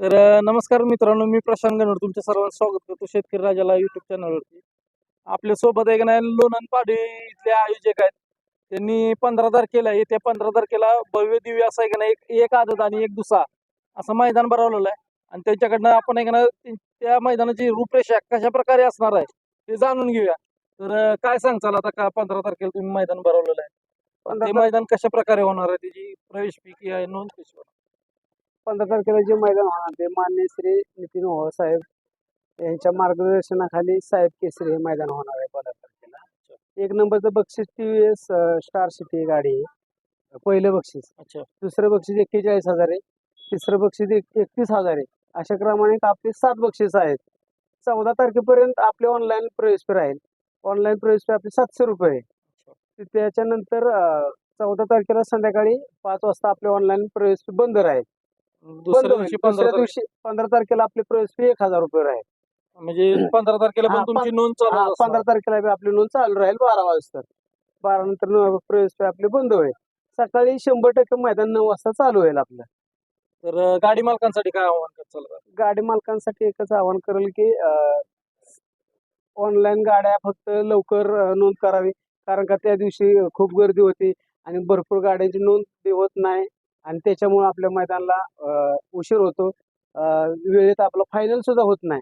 तर नमस्कार मित्रांनो मी प्रशांत गणवर तुमच्या सर्वांचं स्वागत करतो शेतकरी राजाला युट्यूब चॅनलवरती आपल्यासोबत एक नाही लोणंद पाडी इथले आयोजक आहेत. त्यांनी पंधरा तारखेला येत्या पंधरा तारखेला भव्य दिव्य असं आहे का नाही एक एक आदत आणि एक दुसरा असं मैदान भरवलेलं आहे. आणि त्यांच्याकडनं आपण एक ना त्या मैदानाची रूपरेषा कशा प्रकारे असणार आहे ते जाणून घेऊया. तर काय सांगचाल आता का पंधरा तारखेला तुम्ही मैदान भरवलेलं आहे? ते मैदान कशा प्रकारे होणार आहे? त्याची प्रवेश फी किंवा नोंद कशी होणार? पंधरा तारखेला जे मैदान होणार ते मान्य श्री नितीन ओव्हाळ साहेब यांच्या मार्गदर्शनाखाली साहेब केसरी हे मैदान होणार आहे पंधरा तारखेला. एक नंबरचं बक्षीस T V S Star City गाडी आहे. पहिलं बक्षीस. अच्छा. दुसरं बक्षीस एक्केचाळीस हजार आहे. तिसरं बक्षीस एक एकतीस हजार आहे. अशा क्रमाने आपले सात बक्षीस आहेत. चौदा तारखेपर्यंत आपले ऑनलाईन प्रवेश फी राहील. ऑनलाईन प्रवेश फी आपली सातशे रुपये आहे. त्याच्यानंतर चौदा तारखेला संध्याकाळी पाच वाजता आपले ऑनलाईन प्रवेश फी बंद राहील. दुसऱ्या. दिवशी पंधरा दुसऱ्या दिवशी पंधरा तारखेला आपली प्रवेश फी एक हजार रुपये राहील. म्हणजे पंधरा तारखेला हा, पण तुमची नोंद चालू हा. पंधरा तारखेला बी आपली नोंद चालू राहील बारा वाजता. बारा नंतर न- प्रवेश फी आपली बंद होईल. सकाळी शंभर टक्के मैदान नऊ वाजता चालू होईल आपलं. तर अं, गाडी मालकांसाठी काय आव्हान करताल बरं? गाडी मालकांसाठी एकच आवाहन करेल की ऑनलाईन गाड्या फक्त लवकर अं, नोंद करावी. कारण का त्या दिवशी खूप गर्दी होती आणि भरपूर गाड्यांची नोंद होत नाही. आणि त्याच्यामुळे आपल्या मैदानाला उशीर होतो. वेळेत आपलं फायनल सुद्धा होत नाही.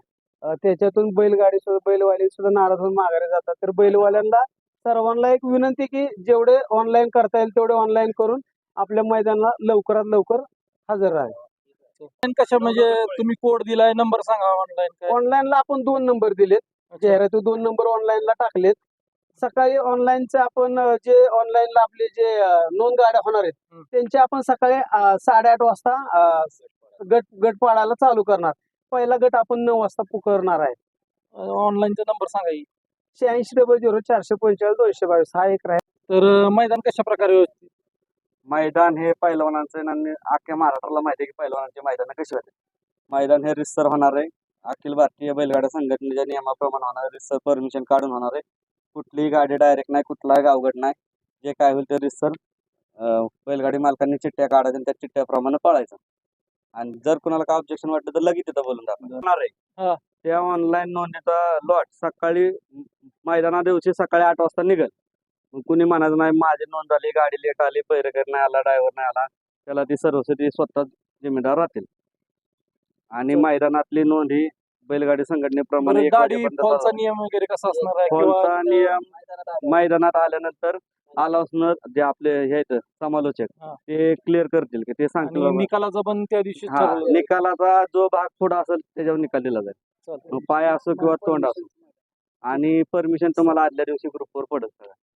त्याच्यातून बैलगाडी सुद्धा बैलवाले सुद्धा नाराज होऊन माघारी जातात. तर बैलवाल्यांना सर्वांना एक विनंती की जेवढे ऑनलाईन करता येईल तेवढे ऑनलाईन करून आपल्या मैदानाला लवकरात लवकर हजर राहा Online कशा म्हणजे तुम्ही कोड दिलाय नंबर सांगा ऑनलाईन ऑनलाईनला आपण दोन नंबर दिलेत. जाहिराती दोन नंबर ऑनलाईनला टाकलेत. सकाळी ऑनलाईनचे आपण जे ऑनलाईनला आपले जे नोंद गाड्या होणार आहेत हं. त्यांचे आपण सकाळी साडेआठ वाजता गट गट पाडायला चालू करणार. पहिला गट आपण नऊ वाजता पुकारणार आहे. ऑनलाईनचा नंबर सांगा ही. शहाऐंशी डबल झिरो चारशे पंचेचाळीस दोनशे बावीस हा एक राहील. तर मैदान कशा प्रकारे व्यवस्थित? मैदान हे पैलवानांचं आणि अख्ख्या महाराष्ट्राला माहिती आहे की पैलवानांचे मैदान कसे होते मैदान हे रिसर होणार आहे. अखिल भारतीय बैलगाड्या संघटनेच्या नियमाप्रमाणे होणार आहे. रिसर परमिशन काढून होणार आहे. कुठलीही गाडी डायरेक्ट नाही कुठलाही अवघड नाही. जे काय होईल ते रिसर बैलगाडी मालकांनी चिठ्ठ्या काढायच्या आणि त्या चिठ्ठ्याप्रमाणे पळायचं. आणि जर कुणाला काय ऑब्जेक्शन वाटलं तर लगेच तिथं बोलून दाखवणार. आहे. त्या ऑनलाईन नोंदणीचा लॉट सकाळी मैदाना दिवशी सकाळी आठ वाजता निघेल. कुणी म्हणायचं नाही माझी नोंद झाली गाडी लेट आली पैरकर नाही आला ड्रायव्हर नाही आला. त्याला ती सर्वस्वी स्वतः जिम्मेदार राहतील. आणि. मैदानातली नोंद ही बैलगाडी संघटनेप्रमाणे बरं, एक गाडी वाजेपर्यंत फॉलचा चालू. नियम वगैरे कसा असणार आहे फॉलचा नियम मैदानात आल्यानंतर आलासनं जे आपले हे आहेत समालोचक हा. ते क्लिअर करतील की ते सांगतील आणि बाबा, निकालाचा पण त्या दिवशी हा, ठरवलं जाईल. निकालाचा जो भाग पुढा असेल त्याच्यावर निकाल दिला जाईल चालतंय. मग पाय असो किंवा तोंड असो आणि परमिशन तुम्हाला आदल्या दिवशी ग्रुपवर पडत सगळं.